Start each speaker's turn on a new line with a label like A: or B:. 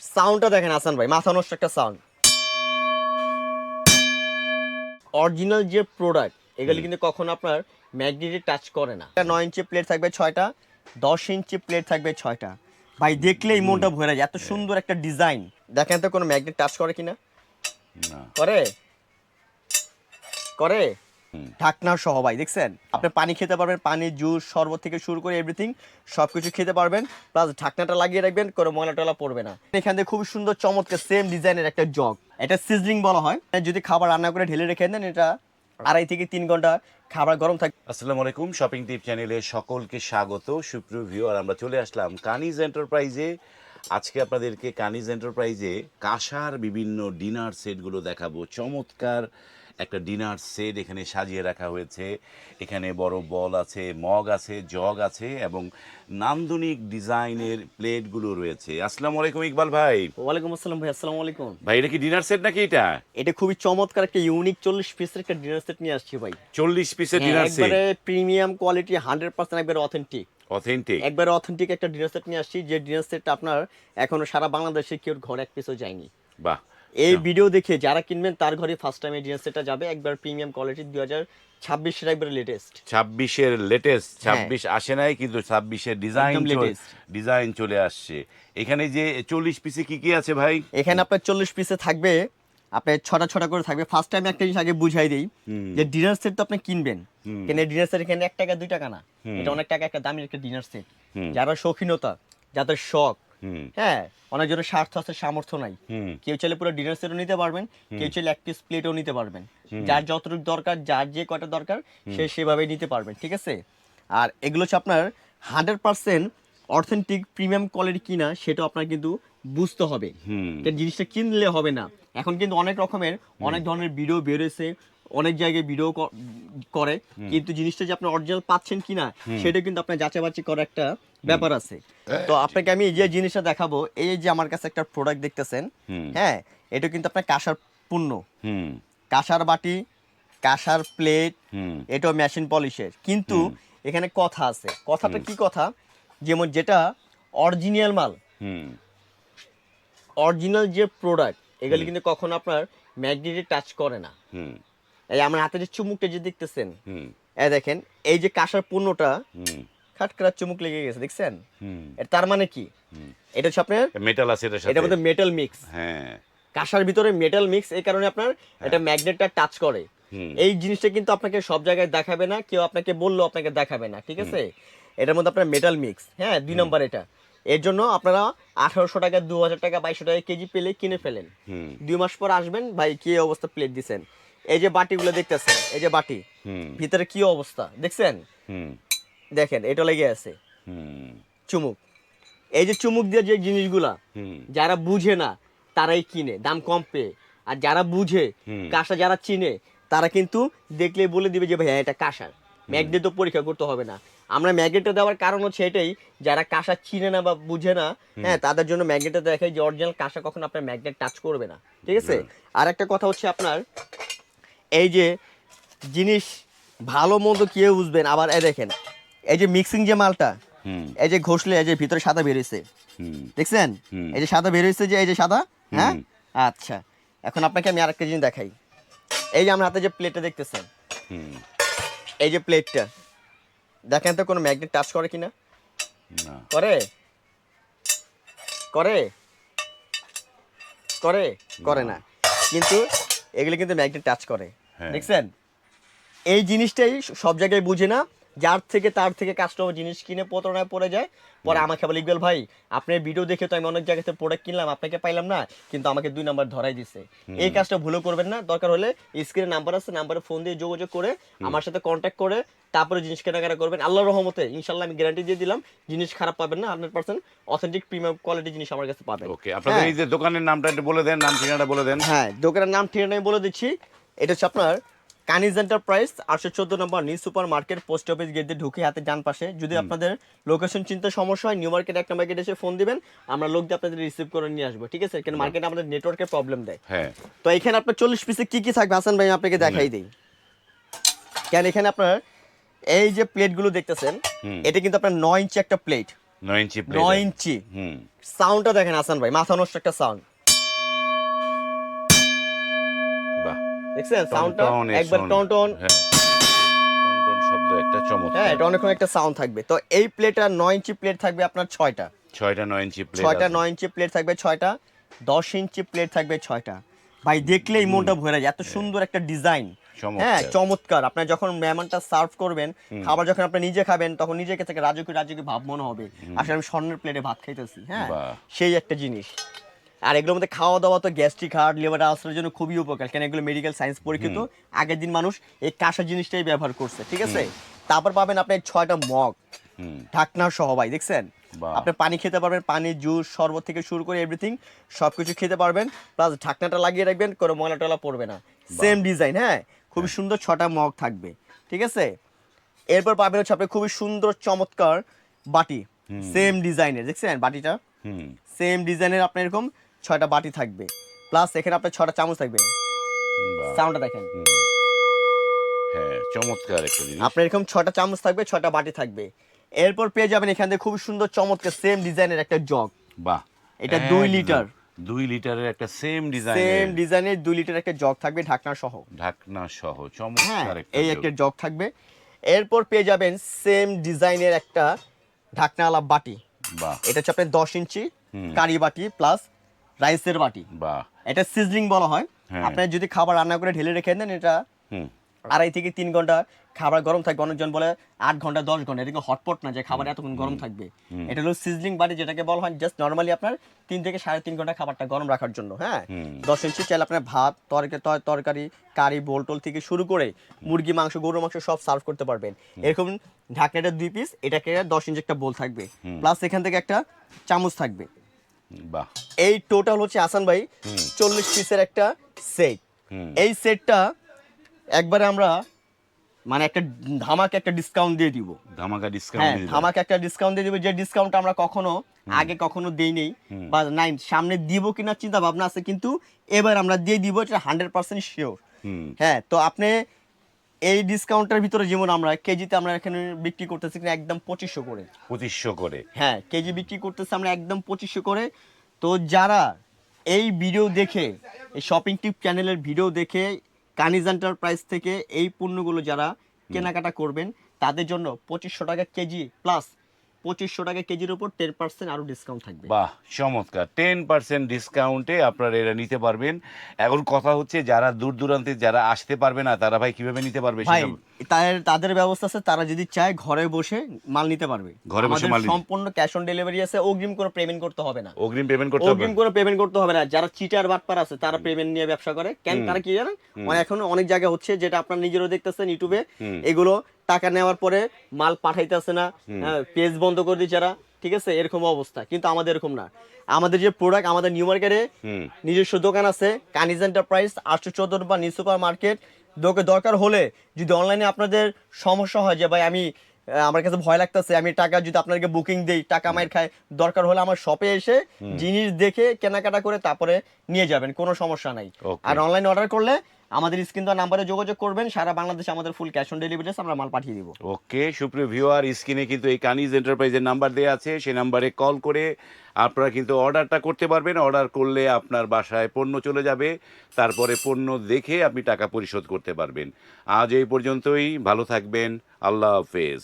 A: সাউন্ডটা দেখেন হাসান ভাই মাথা নষ্ট একটা সাউন্ড অরিজিনাল যে প্রোডাক্ট এগুলি কিন্তু কখনো আপনার ম্যাগনেটে টাচ করে না। নয় ইঞ্চি প্লেট থাকবে ছয়টা দশ ইঞ্চি প্লেট থাকবে ছয়টা। ভাই দেখলেই মনটা ভরে যায় এত সুন্দর একটা ডিজাইন দেখেন তো কোনো ম্যাগনেট টাচ করে কিনা?
B: না।
A: করে? করে। ঢাকনা সহ ভাই, দেখছেন? আপনি পানি খেতে পারবেন, পানি, জুস, শরবত থেকে শুরু করে এভরিথিং সব কিছু খেতে পারবেন প্লাস ঢাকনাটা লাগিয়ে রাখবেন, কোনো ময়লা টলা পড়বে না। এখান থেকে খুব সুন্দর, চমৎকার সেম ডিজাইনের একটা জগ এটা সিজলিং বলা হয়। যদি খাবার রান্না করে ঢেলে রেখে দেন, এটা আড়াই থেকে তিন ঘণ্টা খাবার গরম থাকে
B: আসসালামু আলাইকুম শপিং টিপ চ্যানেলে সকলকে স্বাগত, সুপ্রিয় আর আমরা চলে আসলাম কানিজ এন্টারপ্রাইজে আজকে আপনাদেরকে কানিজ এন্টারপ্রাইজে কাঁসার বিভিন্ন ডিনার সেটগুলো দেখাবো, চমৎকার একটা ডিনার সেট এখানে সাজিয়ে রাখা হয়েছে। এখানে বড় বল আছে মগ আছে জগ আছে এবং নান্দনিক ডিজাইনের প্লেটগুলো রয়েছে। আসসালামু আলাইকুম ইকবাল ভাই।
A: ওয়ালাইকুম আসসালাম ভাই আসসালামু আলাইকুম।
B: ভাই এটা কি ডিনার সেট নাকি এটা?
A: এটা খুবই চমৎকার একটা ইউনিক চল্লিশ পিসের একটা ডিনার সেট নিয়ে আসছি ভাই।
B: চল্লিশ পিসের ডিনার সেট
A: একবারে প্রিমিয়াম কোয়ালিটি হান্ড্রেড পার্সেন্ট একবারে অথেন্টিক
B: অথেন্টিক
A: একবারে অথেন্টিক একটা ডিনার সেট নিয়ে আসছি। যে ডিনার সেটটা আপনার এখনও সারা বাংলাদেশে কেউ ঘর এক পিসও যায়নি।
B: বাহ।
A: এই ভিডিও দেখে যারা কিনবেন তার ঘরে ফার্স্ট টাইম এই ডিনার সেটটা যাবে। একবার প্রিমিয়াম কোয়ালিটি দুই হাজার ছাব্বিশের একবারে লেটেস্ট
B: ছাব্বিশের লেটেস্ট। ছাব্বিশ আসে নাই কিন্তু ছাব্বিশের ডিজাইন ডিজাইন চলে আসছে। এখানে যে চল্লিশ পিসে কি কি আছে ভাই?
A: এখানে আপনার চল্লিশ পিসে থাকবে আপনার ছটা ছটা করে থাকবে। ফার্স্ট টাইম একটা জিনিস আগে বুঝাই দিই যে ডিনার সেট তো আপনি কিনবেন। কেন ডিনার সেট এখানে এক টাকা দুই টাকা না। এটা অনেক টাকা একটা দামি একটা ডিনার সেট। যারা শৌখিনতা যাদের শখ হ্যাঁ অনেকজনের স্বার্থ আছে সামর্থ্য নাই। কেউ চাইলে পুরো ডিনার সেটও নিতে পারবেন কেউ চাইলে এক পিস প্লেটও নিতে পারবেন। যার যতটুকু দরকার যার যে কয়টা দরকার সে সেভাবেই নিতে পারবেন ঠিক আছে? আর এগুলো হচ্ছে আপনার hundred percent authentic premium quality কিনা সেটা আপনার কিন্তু বুঝতে হবে। জিনিসটা কিনলে হবে না। এখন কিন্তু অনেক রকমের অনেক ধরনের ভিডিও বেরোয়েছে অনেক জায়গায় ভিডিও করে। কিন্তু জিনিসটা যে আপনি অরিজিনাল পাচ্ছেন কিনা সেটা কিন্তু আপনার যাচাই বাছাই করার একটা ব্যাপার আছে। তো আপনাকে আমি যে জিনিসটা দেখাবো এই যে আমার কাছে একটা প্রোডাক্ট দেখতেছেন হ্যাঁ এটা কিন্তু আপনার কাঁসার পণ্য
B: হুম।
A: কাঁসার বাটি কাঁসার প্লেট এটাও মেশিন পলিশের কিন্তু এখানে কথা আছে। কথাটা কি কথা? যেমন যেটা অরিজিনাল মাল।
B: হুম।
A: অরিজিনাল যে প্রোডাক্ট এগুলি কিন্তু কখনো আপনার ম্যাগনেটে টাচ করে না।
B: হুম।
A: এই আমার হাতে যে চুমুকটা যে দেখতেছেন
B: হুম।
A: এই দেখেন এই যে কাঁসার পণ্যটা খাটখাট চুমুক লেগে গেছে দেখছেন? এটা তার মানে কি? এটা হচ্ছে আপনার
B: মেটাল আছে এটার সাথে।
A: মধ্যে মেটাল মিক্স
B: হ্যাঁ।
A: কাঁসার ভিতরে মেটাল মিক্স এই কারণে আপনার এটা ম্যাগনেটটা টাচ করে। এই জিনিসটা কিন্তু আপনাকে সব জায়গায় দেখাবে না কেউ আপনাকে বলল আপনাকে দেখাবে না ঠিক আছে? এটার মধ্যে আপনার মেটাল মিক্স হ্যাঁ দুই নম্বর এটা। এর জন্য আপনারা আঠারোশো টাকা দু হাজার টাকা বাইশশো টাকা কেজি পেলে কিনে ফেলেন। দুই মাস পর আসবেন ভাই কি অবস্থা প্লেট দিছেন? এই যে বাটিগুলো দেখতেছেন এই যে বাটি
B: হুম।
A: ভিতরে কি অবস্থা দেখছেন?
B: হুম।
A: দেখেন এটা লেগে আছে। চুমুক। এই যে চুমুক দিয়ে যে জিনিসগুলা যারা বুঝে না তারাই কিনে দাম কম পেয়ে। আর যারা বুঝে কাঁসা যারা চিনে তারা কিন্তু দেখলে বলে দিবে যে ভাই হ্যাঁ, এটা কাঁসার ম্যাগনেট তো পরীক্ষা করতে হবে না। আমরা ম্যাগনেটটা দেওয়ার কারণ হচ্ছে এটাই যারা কাঁসা চিনে না বা বুঝে না হ্যাঁ তাদের জন্য ম্যাগনেটটা দেখায় যে অরিজিনাল কাঁসা কখনো আপনার ম্যাগনেট টাচ করবে না। ঠিক আছে? আর একটা কথা হচ্ছে আপনার এই যে জিনিস ভালো মন্দ কেউ বুঝবেন আবার এই দেখেন এই যে মিক্সিং যে মালটা এই যে ঘষলে এই যে ভিতরে সাদা বেরিয়েছে দেখছেন? এই যে সাদা বের হয়েছে যে এই যে সাদা হ্যাঁ? আচ্ছা। এখন আপনাকে আমি আরেকটা জিনিস দেখাই। এই যে আমার হাতে যে প্লেটটা দেখতেছেন এই যে প্লেটটা দেখেন তো কোনো ম্যাগনেট টাচ করে কিনা? করে? করে? করে? করে না। কিন্তু এগুলো কিন্তু ম্যাগনেট টাচ করে।
B: হ্যাঁ।
A: দেখছেন? এই জিনিসটাই সব জায়গায় বুঝে না যার থেকে তার থেকে কাস্টমার জিনিস কিনে প্রতারণায় পড়ে যায় পরে আমাকে বলে ইকবাল ভাই আপনার ভিডিও দেখে তো আমি অনেক জায়গাতে প্রোডাক্ট কিনলাম আপনাকে পাইলাম না কিন্তু আমাকে দুই নাম্বার ধরাই দিছে। এই কাজটা ভুলও করবেন না দরকার হলে স্ক্রিনে নাম্বার আছে নাম্বারে ফোন দিয়ে যোগাযোগ করে আমার সাথে কন্ট্যাক্ট করে তারপরে জিনিস কেনাকাটা করবেন। আল্লাহ রহমতে ইনশাল্লাহ আমি গ্যারান্টি দিয়ে দিলাম জিনিস খারাপ পাবেন না hundred percent authentic premium quality জিনিস আমার কাছে পাবেন।
B: ওকে আপনাদের
A: হ্যাঁ।
B: এই যে দোকানের নামটা একটু বলে দেন নাম ঠিকানাটা বলে দেন।
A: হ্যাঁ দোকানের নাম ঠিকানা আমি বলে দিচ্ছি। এটা হচ্ছে আপনার কানিজ এন্টারপ্রাইজ আটশো চোদ্দ নম্বর new supermarket post office gate দিয়ে ঢুকে হাতে ডান পাশে। যদি আপনাদের লোকেশন চিনতে সমস্যা হয় নিউ মার্কেট এক নম্বর গেটে এসে ফোন দিবেন আমরা লোক দিয়ে আপনাদের রিসিভ করে নিয়ে আসব ঠিক আছে? কেন মার্কেটে আমাদের নেটওয়ার্কের প্রবলেম দেয়।
B: হ্যাঁ।
A: তো এখানে আপনার চল্লিশ পিসে কি কি থাকবে? হাসান ভাই আপনাকে দেখাই দিই। কেন এখানে আপনার এই যে প্লেটগুলো দেখতেছেন এটা কিন্তু আপনার নয় ইঞ্চি একটা প্লেট
B: নয় ইঞ্চি
A: নয় ইঞ্চি সাউন্ডটা দেখেন হাসান ভাই মাথা নষ্ট একটা সাউন্ড দেখছেন? সাউন্ডটা একবার। টন টন
B: হ্যাঁ। শব্দ একটা চমৎকার।
A: হ্যাঁ এটা অনেকক্ষণ একটা সাউন্ড থাকবে। তো এই প্লেটটা নয় ইঞ্চি প্লেট থাকবে আপনার ছয়টা।
B: ছয়টা নয় ইঞ্চি প্লেট
A: ছয়টা নয় ইঞ্চি প্লেট থাকবে ছয়টা দশ ইঞ্চি প্লেট থাকবে ছয়টা। ভাই দেখলেই মনটা ভরে যায়। এত সুন্দর একটা ডিজাইন হ্যাঁ চমৎকার। আপনার যখন মেহমানটা সার্ভ করবেন খাবার যখন আপনি নিজে খাবেন তখন নিজেকে থেকে রাজকীয় রাজকীয় ভাব মনে হবে। আসলে আমি স্বর্ণের প্লেটে ভাত খাইতেছি হ্যাঁ। সেই একটা জিনিস। আর এগুলোর মধ্যে খাওয়া দাওয়া তো গ্যাস্ট্রিক হার্ট লিভার আলসারের জন্য খুবই উপকার। কেন এগুলো মেডিকেল সায়েন্স পরীক্ষিত। আগের দিন মানুষ এই কাঁসা জিনিসটাই ব্যবহার করছে ঠিক আছে? তারপর পাবেন আপনি ছয়টা মগ। ঢাকনা সহ ভাই দেখছেন? আপনি পানি খেতে পারবেন পানি জুস শরবত থেকে শুরু করে এভরিথিং সব কিছু খেতে পারবেন। প্লাস ঢাকনাটা লাগিয়ে রাখবেন কোনো ময়লা টলা পড়বে না। সেম ডিজাইন হ্যাঁ? খুবই সুন্দর ছটা মগ থাকবে ঠিক আছে? এরপর পাবেন হচ্ছে আপনি খুবই সুন্দর চমৎকার বাটি। সেম ডিজাইনের দেখছেন বাটিটা? সেম ডিজাইনের আপনার এরকম ছয়টা বাটি থাকবে। প্লাস এখানে আপনার ছটা চামচ থাকবে। সাউন্ডটা দেখেন।
B: হ্যাঁ চমৎকার একটা জিনিস।
A: আপনার এরকম চামচ থাকবে বাটি থাকবে। এরপর পেয়ে যাবেন এখান থেকে খুব সুন্দর চমৎকার সেম ডিজাইনের একটা জগ
B: বাহ।
A: এটা দুই লিটার।
B: দুই লিটারের একটা সেম ডিজাইন
A: সেম ডিজাইনের দুই লিটার একটা জগ থাকবে ঢাকনা সহ।
B: ঢাকনা সহ
A: হ্যাঁ
B: চমৎকার
A: এই একটা জগ থাকবে। এরপর পেয়ে যাবেন সেম ডিজাইনের একটা ঢাকনাওয়ালা বাটি। এটা হচ্ছে আপনার দশ ইঞ্চি। কারি বাটি প্লাস রাইসের বাটি।
B: বাহ।
A: এটা সিজলিং বলা হয়। আপনি যদি খাবার রান্না করে ঢেলে রেখে দেন এটা আড়াই থেকে তিন ঘণ্টা খাবার গরম থাকবে। অনেকজন বলে আট ঘণ্টা দশ ঘণ্টা। এটা হটপট না যে খাবার এতক্ষণ গরম থাকবে। এটা হলো সিজলিং বাটি যেটাকে বলা হয় জাস্ট নর্মালি আপনার তিন থেকে সাড়ে তিন ঘণ্টা খাবারটা গরম রাখার জন্য হ্যাঁ? দশ ইঞ্চি চাইলে আপনার ভাত তরকারি তর- তরকারি কারি বোলটোল থেকে শুরু করে মুরগি মাংস গরুর মাংস সব সার্ভ করতে পারবেন। এরকম ঢাকনাটা দুই পিস এটাকে দশ ইঞ্চি একটা বোল থাকবে। প্লাস এখান থেকে একটা চামচ থাকবে।
B: বাহ।
A: এই টোটাল হচ্ছে আসান ভাই চল্লিশ পিসের একটা সেট এই সেটটা একবারে আমরা মানে একটা ধামাকে একটা ডিসকাউন্ট দিয়ে দিব।
B: ধামাকা
A: হ্যাঁ
B: ডিসকাউন্ট
A: ধামাকে একটা ডিসকাউন্ট দিয়ে দিব। যে ডিসকাউন্ট আমরা কখনো আগে কখনো দেই নেই বা নাই সামনে দিব কিনা চিন্তা ভাবনা আছে কিন্তু এবার আমরা দিয়ে দিব এটা হান্ড্রেড পার্সেন্ট শিওর হ্যাঁ তো আপনি এই ডিসকাউন্টের ভিতরে যেমন আমরা কেজিতে আমরা এখানে বিক্রি করতেছি কিনা একদম পঁচিশশো করে।
B: পঁচিশশো করে।
A: হ্যাঁ কেজি বিক্রি করতেছি আমরা একদম পঁচিশশো করে। তো যারা এই ভিডিও দেখে এই শপিং টিপ চ্যানেলের ভিডিও দেখে কানিজ এন্টারপ্রাইজ থেকে এই পণ্যগুলো যারা কেনাকাটা করবেন তাদের জন্য পঁচিশশো টাকা কেজি প্লাস পঁচিশশো টাকা কেজির উপর টেন পার্সেন্ট আরও ডিসকাউন্ট থাকবে।
B: বাহ চমৎকার। টেন পার্সেন্ট ডিসকাউন্টে আপনারা এরা নিতে পারবেন। এখন কথা হচ্ছে যারা দূর দূরান্তে যারা আসতে পারবে না তারা ভাই কীভাবে নিতে পারবে
A: ভাই তাদের ব্যবস্থা আছে তারা যদি চায় ঘরে বসে মাল নিতে পারবে।
B: ঘরে বসে মাল
A: সম্পূর্ণ ক্যাশ অন ডেলিভারি আছে অগ্রিম কোনো পেমেন্ট করতে হবে না।
B: অগ্রিম পেমেন্ট করতে হবে।
A: অগ্রিম করে পেমেন্ট করতে হবে না। যারা চিটার বাটপার আছে তারা পেমেন্ট নিয়ে ব্যবসা করে। কেন? তারা কি জানেন? এখন অনেক জায়গা হচ্ছে যেটা আপনারা নিজেরও দেখতেছেন ইউটিউবে এগুলো টাকা নেওয়ার পরে মাল পাঠাইতেছে না পেজ বন্ধ করে দিচ্ছে ঠিক আছে? এরকম অবস্থা কিন্তু আমাদের এরকম না। আমাদের যে প্রোডাক্ট আমাদের নিউ মার্কেটে নিজস্ব দোকান আছে কানিজ এন্টারপ্রাইজ আটশো চোদ্দ বা নিউ সুপার মার্কেট দোকে দরকার হলে যদি অনলাইনে আপনাদের সমস্যা হয় যে ভাই আমি আমার কাছে ভয় লাগতেছে আমি টাকা যদি আপনাকে বুকিং দেই টাকা মাইর খায় দরকার হলে আমার শপে এসে জিনিস দেখে কেনাকাটা করে তারপরে নিয়ে যাবেন কোনো সমস্যা নাই। আর অনলাইন অর্ডার করলে আমাদের স্ক্রিন দেওয়া নাম্বারে যোগাযোগ করবেন, সারা বাংলাদেশে আমাদের ফুল ক্যাশ অন ডেলিভারি আমরা মাল পাঠিয়ে দিব।
B: ওকে, সুপ্রিয় ভিউয়ার স্ক্রিনে কিন্তু এই কানিজ এন্টারপ্রাইজের নাম্বার দেওয়া আছে, সেই নাম্বারে কল করে আপনারা কিন্তু অর্ডারটা করতে পারবেন। অর্ডার করলে আপনার বাসায় পণ্য চলে যাবে, তারপরে পণ্য দেখে আপনি টাকা পরিশোধ করতে পারবেন। আজ এই পর্যন্তই, ভালো থাকবেন, আল্লাহ হাফেজ।